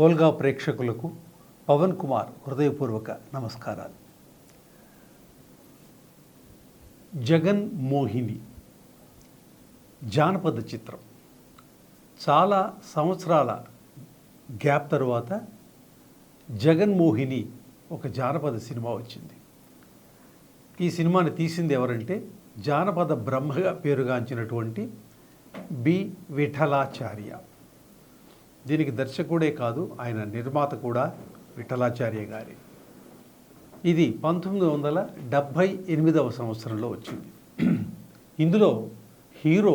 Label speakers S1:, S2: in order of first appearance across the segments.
S1: ఓల్గా ప్రేక్షకులకు పవన్ కుమార్ హృదయపూర్వక నమస్కారాలు. జగన్ మోహిని జానపద చిత్రం. చాలా సంవత్సరాల గ్యాప్ తరువాత జగన్మోహిని ఒక జానపద సినిమా వచ్చింది. ఈ సినిమాని తీసింది ఎవరంటే జానపద బ్రహ్మగా పేరుగాంచినటువంటి బి విఠలాచార్య. దీనికి దర్శకుడే కాదు ఆయన నిర్మాత కూడా విఠలాచార్య గారి. ఇది పంతొమ్మిది వందల డెబ్భై ఎనిమిదవ సంవత్సరంలో వచ్చింది. ఇందులో hero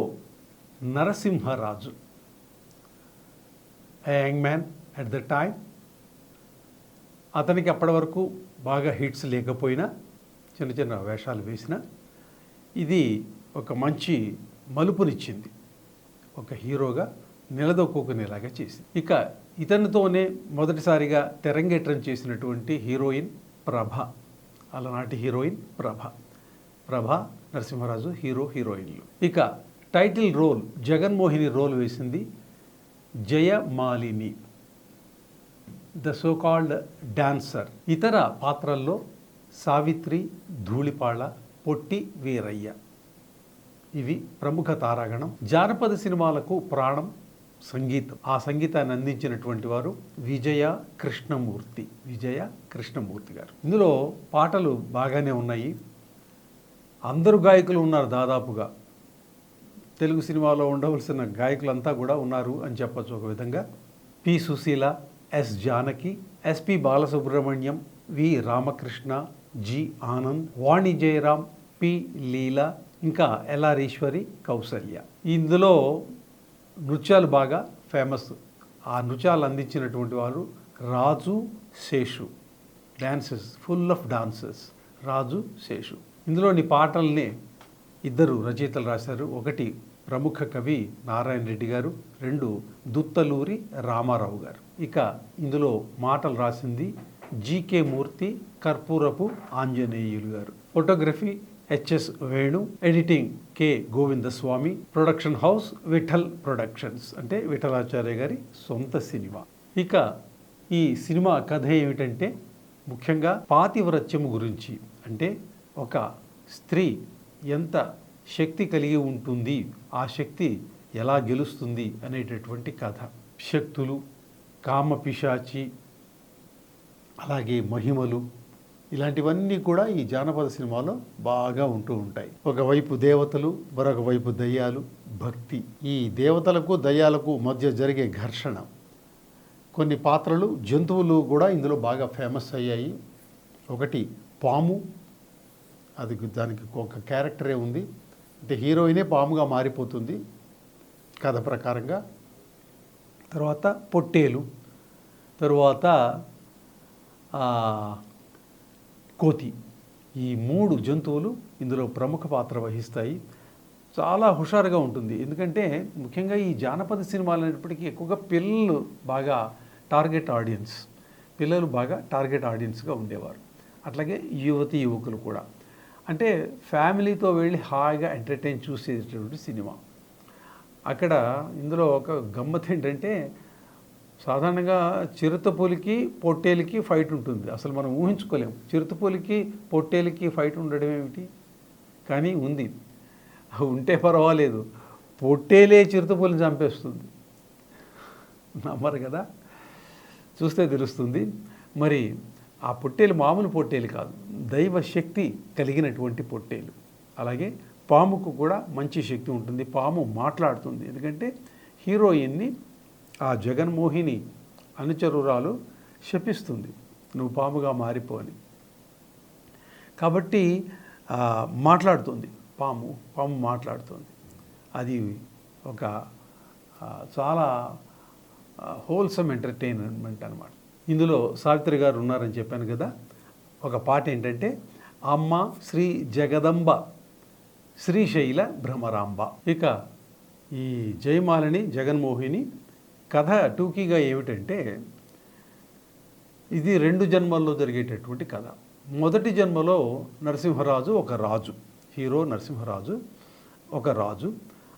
S1: Narasimharaju young man at the time అతనికి అప్పటి వరకు బాగా హిట్స్ లేకపోయినా చిన్న చిన్న వేషాలు వేసిన ఇది ఒక మంచి మలుపునిచ్చింది. ఒక హీరోగా నిలదొక్కునేలాగా చేసింది. ఇక ఇతనితోనే మొదటిసారిగా తెరంగేట్రం చేసినటువంటి హీరోయిన్ ప్రభ అలనాటి హీరోయిన్ ప్రభ. ప్రభ నరసింహరాజు హీరో హీరోయిన్లు. ఇక టైటిల్ రోల్ జగన్మోహిని రోల్ వేసింది Jayamalini the so called dancer. ఇతర పాత్రల్లో సావిత్రి ధూళిపాళ పొట్టి వీరయ్య. ఇవి ప్రముఖ తారాగణం. జానపద సినిమాలకు ప్రాణం సంగీతం ఆ సంగీతాన్ని అందించినటువంటి వారు విజయ కృష్ణమూర్తి విజయ కృష్ణమూర్తి గారు. ఇందులో పాటలు బాగానే ఉన్నాయి. అందరు గాయకులు ఉన్నారు దాదాపుగా. తెలుగు సినిమాలో ఉండవలసిన గాయకులంతా కూడా ఉన్నారు అని చెప్పొచ్చు ఒక విధంగా. P Susheela S Janaki SP Balasubrahmanyam V Ramakrishna G Anand Vani Jayaram P Leela ఇంకా ఎల్ఆర్ ఈశ్వరి కౌసల్య. ఇందులో నృత్యాలు బాగా ఫేమస్. ఆ నృత్యాలు అందించినటువంటి వారు Raju Seshu. Dances full of dances Raju Seshu. ఇందులోని పాటల్ని ఇద్దరు రచయితలు రాశారు. ఒకటి ప్రముఖ కవి నారాయణ రెడ్డి గారు రెండు దుత్తలూరి రామారావు గారు. ఇక ఇందులో మాటలు రాసింది GK Murthy Karpurapu Anjaneyulu garu. Photography HS Venu editing K Govindaswamy production house Vittal productions అంటే విఠలాచార్య గారి సొంత సినిమా. ఇక ఈ సినిమా కథ ఏమిటంటే ముఖ్యంగా పాతివ్రత్యము గురించి. అంటే ఒక స్త్రీ ఎంత శక్తి కలిగి ఉంటుంది ఆ శక్తి ఎలా గెలుస్తుంది అనేటటువంటి కథ. శక్తులు కామ పిశాచి అలాగే మహిమలు ఇలాంటివన్నీ కూడా ఈ జానపద సినిమాలో బాగా ఉంటూ ఉంటాయి. ఒకవైపు దేవతలు మరొక వైపు దయ్యాలు భక్తి. ఈ దేవతలకు దయ్యాలకు మధ్య జరిగే ఘర్షణ. కొన్ని పాత్రలు జంతువులు కూడా ఇందులో బాగా ఫేమస్ అయ్యాయి. ఒకటి పాము. అది దానికి ఒక క్యారెక్టరే ఉంది. అంటే హీరోయినే పాముగా మారిపోతుంది కథ ప్రకారంగా. తర్వాత పొట్టేలు. తరువాత కోతి. ఈ మూడు జంతువులు ఇందులో ప్రముఖ పాత్ర వహిస్తాయి. చాలా హుషారుగా ఉంటుంది. ఎందుకంటే ముఖ్యంగా ఈ జానపద సినిమాలు అనేటప్పటికీ ఎక్కువగా పిల్లలు బాగా టార్గెట్ ఆడియన్స్. పిల్లలు బాగా టార్గెట్ ఆడియన్స్గా ఉండేవారు. అట్లాగే యువతి యువకులు కూడా. అంటే ఫ్యామిలీతో వెళ్ళి హాయిగా ఎంటర్టైన్ చూసేటటువంటి సినిమా. అక్కడ ఇందులో ఒక గమ్మత్ ఏంటంటే సాధారణంగా చిరుతపులికి పొట్టేలికి ఫైట్ ఉంటుంది. అసలు మనం ఊహించుకోలేము చిరుతపులికి పొట్టేలికి ఫైట్ ఉండడం ఏమిటి? కానీ ఉంది. ఉంటే పర్వాలేదు. పొట్టేలే చిరుతపులిని చంపేస్తుంది. నమ్మరు కదా? చూస్తే తెలుస్తుంది. మరి ఆ పొట్టేలు మామూలు పొట్టేలు కాదు. దైవ శక్తి కలిగినటువంటి పొట్టేలు. అలాగే పాముకు కూడా మంచి శక్తి ఉంటుంది. పాము మాట్లాడుతుంది. ఎందుకంటే హీరోయిన్ని ఆ జగన్మోహిని అనుచరురాలు శపిస్తుంది. నువ్వు పాముగా మారిపోని కాబట్టి మాట్లాడుతుంది. పాము పాము మాట్లాడుతుంది. అది ఒక చాలా హోల్సమ్ ఎంటర్టైన్మెంట్ అనమాట ఇందులో సావిత్రి గారు ఉన్నారని చెప్పాను కదా. ఒక పాట ఏంటంటే అమ్మ శ్రీ జగదంబ శ్రీశైల భ్రమరాంబ. ఇక ఈ జయమాలని జగన్మోహిని కథ టూకీగా ఏమిటంటే ఇది రెండు జన్మల్లో జరిగేటటువంటి కథ. మొదటి జన్మలో నరసింహరాజు ఒక రాజు హీరో నరసింహరాజు ఒక రాజు.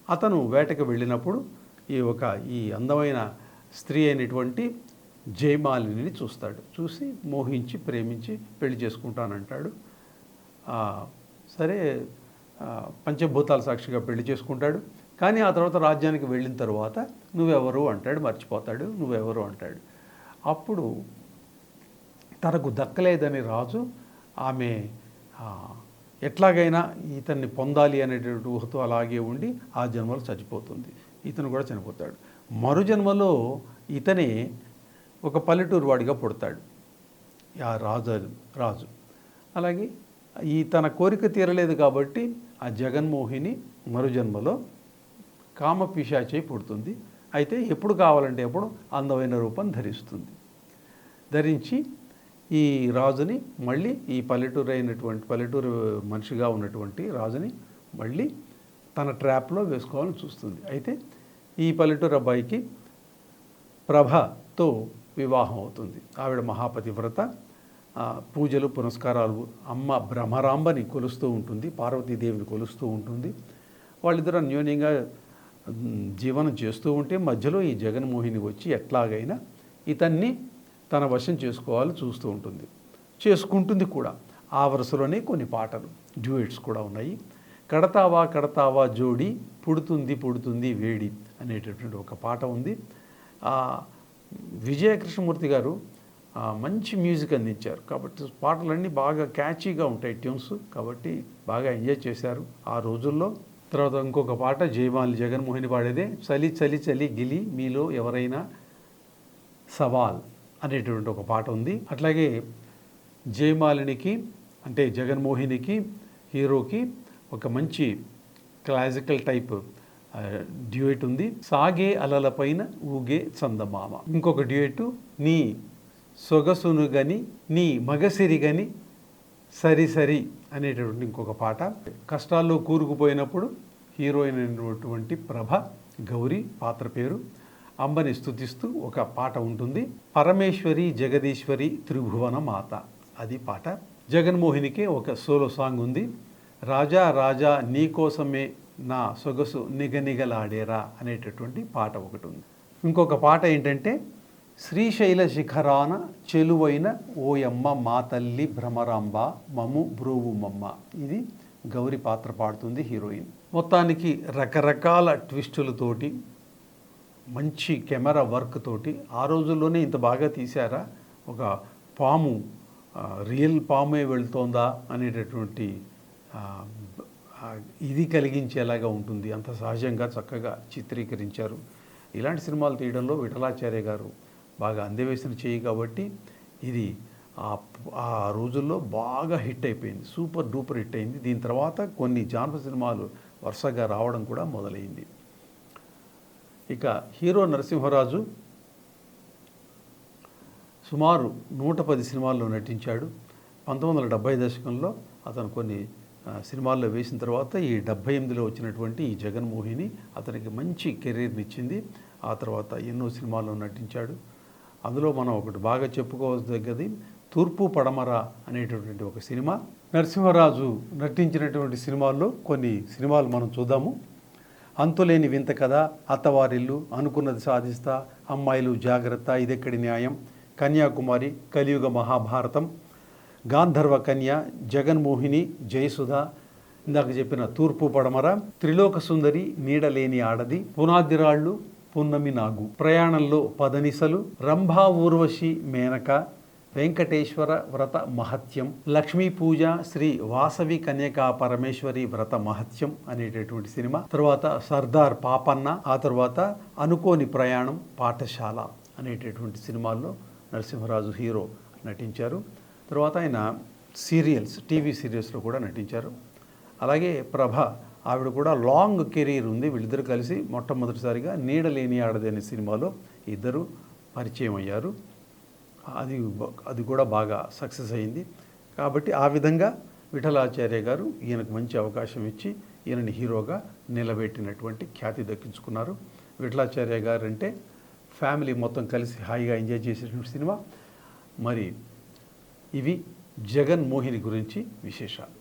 S1: అతను వేటకు వెళ్ళినప్పుడు ఈ ఒక ఈ అందమైన స్త్రీ అయినటువంటి జయమాలిని చూస్తాడు. చూసి మోహించి ప్రేమించి పెళ్ళి చేసుకుంటానంటాడు. సరే పంచభూతాల సాక్షిగా పెళ్ళి చేసుకుంటాడు. కానీ ఆ తర్వాత రాజ్యానికి వెళ్ళిన తర్వాత నువ్వెవరు అంటాడు మర్చిపోతాడు నువ్వెవరు అంటాడు. అప్పుడు తనకు దక్కలేదని రాజు ఆమె ఎట్లాగైనా ఇతన్ని పొందాలి అనేటువంటి ఊహతో అలాగే ఉండి ఆ జన్మలో చచ్చిపోతుంది. ఇతను కూడా చనిపోతాడు. మరు జన్మలో ఇతనే ఒక పల్లెటూరు వాడిగా పుడతాడు. ఆ రాజు రాజు. అలాగే ఈ తన కోరిక తీరలేదు కాబట్టి ఆ జగన్మోహిని మరు జన్మలో కామ పిశాచై పుడుతుంది. అయితే ఎప్పుడు కావాలంటే ఎప్పుడు అందమైన రూపం ధరిస్తుంది. ధరించి ఈ రాజుని మళ్ళీ ఈ పల్లెటూరు అయినటువంటి పల్లెటూరు మనిషిగా ఉన్నటువంటి రాజుని మళ్ళీ తన ట్రాప్లో వేసుకోవాలని చూస్తుంది. అయితే ఈ పల్లెటూరు అబ్బాయికి ప్రభతో వివాహం అవుతుంది. ఆవిడ మహాపతివ్రత వ్రత పూజలు పునస్కారాలు అమ్మ భ్రమరాంబని కొలుస్తూ ఉంటుంది. పార్వతీదేవిని కొలుస్తూ ఉంటుంది. వాళ్ళిద్దరూ అన్యోన్యంగా జీవనం చేస్తూ ఉంటే మధ్యలో ఈ జగన్మోహిని వచ్చి ఎట్లాగైనా ఇతన్ని తన వశం చేసుకోవాలని చూస్తూ ఉంటుంది. చేసుకుంటుంది కూడా. ఆ వరుసలోనే కొన్ని పాటలు డ్యూయట్స్ కూడా ఉన్నాయి. కడతావా కడతావా జోడి పుడుతుంది పుడుతుంది వేడి అనేటటువంటి ఒక పాట ఉంది. విజయకృష్ణమూర్తి విజయ కృష్ణమూర్తి గారు మంచి మ్యూజిక్ అందించారు. కాబట్టి పాటలన్నీ బాగా క్యాచీగా ఉంటాయి ట్యూన్స్ కాబట్టి బాగా ఎంజాయ్ చేశారు ఆ రోజుల్లో. తర్వాత ఇంకొక పాట జయమాలి జగన్మోహిని పాడేదే చలి చలి చలి గిలి మీలో ఎవరైనా సవాల్ అనేటువంటి ఒక పాట ఉంది. అట్లాగే జయమాలినికి అంటే జగన్మోహినికి హీరోకి ఒక మంచి క్లాసికల్ టైప్ డ్యూయట్ ఉంది. సాగే అలలపైన ఊగే చందమామ. ఇంకొక డ్యూయట్ నీ సొగసును గని నీ మగసిరి గని సరి సరి అనేటటువంటి ఇంకొక పాట. కష్టాల్లో కూరుకుపోయినప్పుడు హీరోయిన్ అయినటువంటి ప్రభ గౌరీ పాత్ర పేరు. అంబని స్థుతిస్తూ ఒక పాట ఉంటుంది. పరమేశ్వరి జగదీశ్వరి త్రిభువన మాత. అది పాట. జగన్మోహినికి ఒక సోలో సాంగ్ ఉంది. రాజా రాజా నీకోసమే నా సొగసు నిగనిగలాడేరా అనేటటువంటి పాట ఒకటి ఉంది. ఇంకొక పాట ఏంటంటే శ్రీశైల శిఖరాన చెలువైన ఓయమ్మ మా తల్లి భ్రమరాంబ మము బ్రోవుమమ్మ ఇది గౌరి పాత్ర పాడుతుంది హీరోయిన్. మొత్తానికి రకరకాల ట్విస్టులతోటి మంచి కెమెరా వర్క్ తోటి ఆ రోజుల్లోనే ఇంత బాగా తీశారా? ఒక పాము రియల్ పామే వెళ్తోందా అనేటటువంటి ఇది కలిగించేలాగా ఉంటుంది. అంత సహజంగా చక్కగా చిత్రీకరించారు. ఇలాంటి సినిమాలు తీయడంలో విఠలాచార్య గారు బాగా అందవేసిన చేయి కాబట్టి ఇది ఆ ఆ రోజుల్లో బాగా హిట్ అయిపోయింది. సూపర్ డూపర్ హిట్ అయింది. దీని తర్వాత కొన్ని జానపద సినిమాలు వరుసగా రావడం కూడా మొదలైంది. ఇక హీరో నరసింహరాజు సుమారు నూట పది సినిమాల్లో నటించాడు. పంతొమ్మిది వందల డెబ్భై దశకంలో అతను కొన్ని సినిమాల్లో వేసిన తర్వాత ఈ డెబ్భై ఎనిమిదిలో వచ్చినటువంటి ఈ జగన్మోహిని అతనికి మంచి కెరీర్ని ఇచ్చింది ఆ తర్వాత ఎన్నో సినిమాల్లో నటించాడు. అందులో మనం ఒకటి బాగా చెప్పుకోదగ్గది తూర్పు పడమర అనేటటువంటి ఒక సినిమా. నరసింహరాజు నటించినటువంటి సినిమాల్లో కొన్ని సినిమాలు మనం చూద్దాము. అంతులేని వింత కథ అత్తవారిల్లు అనుకున్నది సాధిస్తా అమ్మాయిలు జాగ్రత్త ఇదెక్కడి న్యాయం కన్యాకుమారి కలియుగ మహాభారతం గాంధర్వ కన్య జగన్మోహిని జయసుధ ఇందాక చెప్పిన తూర్పు పడమర త్రిలోక సుందరి నీడలేని ఆడది పునాదిరాళ్ళు పున్నమి నాగు. ప్రయాణంలో పదనిసలు రంభా ఊర్వశి మేనక వెంకటేశ్వర వ్రత మహత్యం లక్ష్మీ పూజ శ్రీ వాసవి కన్యకా పరమేశ్వరి వ్రత మహత్యం అనేటటువంటి సినిమా తర్వాత సర్దార్ పాపన్న ఆ తర్వాత అనుకోని ప్రయాణం పాఠశాల అనేటటువంటి సినిమాల్లో నరసింహరాజు హీరో నటించారు. తర్వాత ఆయన సీరియల్స్ టీవీ సీరియల్స్లో కూడా నటించారు. అలాగే ప్రభ ఆవిడ కూడా లాంగ్ కెరీర్ ఉంది. వీళ్ళిద్దరు కలిసి మొట్టమొదటిసారిగా నీడలేని ఆడది అనే సినిమాలో ఇద్దరు పరిచయం అయ్యారు. అది అది కూడా బాగా సక్సెస్ అయింది. కాబట్టి ఆ విధంగా విఠలాచార్య గారు ఈయనకు మంచి అవకాశం ఇచ్చి ఈయనని హీరోగా నిలబెట్టినటువంటి ఖ్యాతి దక్కించుకున్నారు. విఠలాచార్య గారు అంటే ఫ్యామిలీ మొత్తం కలిసి హాయిగా ఎంజాయ్ చేసేటువంటి సినిమా. మరి ఇవి జగన్ మోహిని గురించి విశేషాలు.